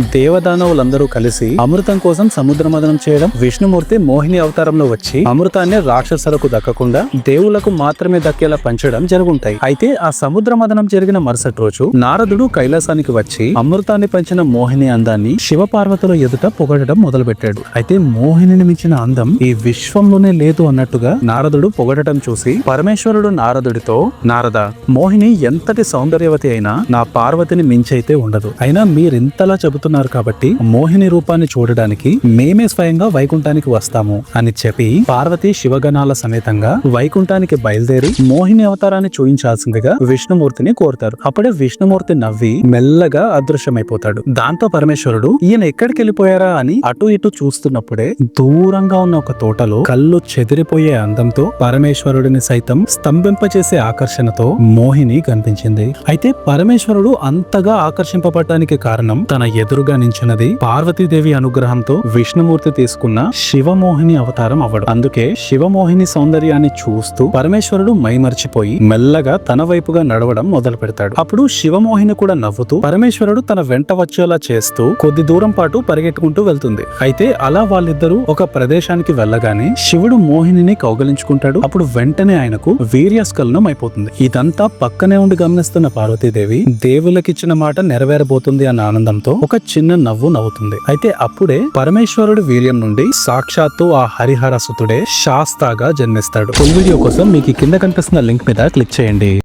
దేవదానవులందరూ కలిసి అమృతం కోసం సముద్ర మదనం చేయడం విష్ణుమూర్తి మోహిని అవతారంలో వచ్చి అమృతాన్ని రాక్షసులకు దక్కకుండా దేవులకు మాత్రమే దక్కేలా పంచడం జరుగుంటాయి. అయితే ఆ సముద్ర మదనం జరిగిన మరుసటి రోజు నారదుడు కైలాసానికి వచ్చి అమృతాన్ని పంచిన మోహిని అందాన్ని శివపార్వతుల ఎదుట పొగడడం మొదలుపెట్టాడు. అయితే మోహినిని మించిన అందం ఈ విశ్వంలోనే లేదు అన్నట్టుగా నారదుడు పొగడటం చూసి పరమేశ్వరుడు నారదుడితో నారద మోహిని ఎంతటి సౌందర్యవతి అయినా నా పార్వతిని మించైతే ఉండదు. అయినా మీరింతలా చెబుతూ వెళ్తున్నారు కాబట్టి మోహిని రూపాన్ని చూడడానికి మేమే స్వయంగా వైకుంఠానికి వస్తాము అని చెప్పి పార్వతి శివగణాల సమేతంగా వైకుంఠానికి బయలుదేరి మోహిని అవతారాన్ని చూయించాల్సిందిగా విష్ణుమూర్తిని కోరుతారు. అప్పుడే విష్ణుమూర్తి నవ్వి మెల్లగా అదృశ్యమైపోతాడు. దాంతో పరమేశ్వరుడు ఈయన ఎక్కడికి వెళ్ళిపోయారా? అని అటు ఇటు చూస్తున్నప్పుడే దూరంగా ఉన్న ఒక తోటలో కళ్ళు చెదిరిపోయే అందంతో పరమేశ్వరుడిని సైతం స్తంభింపచేసే ఆకర్షణతో మోహిని కనిపించింది. అయితే పరమేశ్వరుడు అంతగా ఆకర్షింపబడటానికి కారణం తన ఎదురుగా నించున్నది పార్వతీదేవి అనుగ్రహంతో విష్ణుమూర్తి తీసుకున్న శివమోహిని అవతారం అవ్వడం అందుకే శివమోహిని సౌందర్యాన్ని చూస్తూ పరమేశ్వరుడు మైమర్చిపోయి మెల్లగా తన వైపుగా నడవడం మొదలు పెడతాడు అప్పుడు శివమోహిని కూడా నవ్వుతూ పరమేశ్వరుడు తన వెంట వచ్చేలా చేస్తూ కొద్ది దూరం పాటు పరిగెట్టుకుంటూ వెళ్తుంది. అయితే అలా వాళ్ళిద్దరూ ఒక ప్రదేశానికి వెళ్ళగానే శివుడు మోహిని కౌగలించుకుంటాడు. అప్పుడు వెంటనే ఆయనకు వీర్యస్కలనం అయిపోతుంది. ఇదంతా పక్కనే ఉండి గమనిస్తున్న పార్వతీదేవి దేవులకిచ్చిన మాట నెరవేరబోతుంది అన్న ఆనందంతో ఒక చిన్న నవ్వు నవ్వుతుంది. అయితే అప్పుడే పరమేశ్వరుడు వీర్యం నుండి సాక్షాత్తు ఆ హరిహర సుతుడే శాస్తాగా జన్మిస్తాడు. ఫుల్ వీడియో కోసం మీకు కింద కనిపిస్తున్న లింక్ మీద క్లిక్ చేయండి.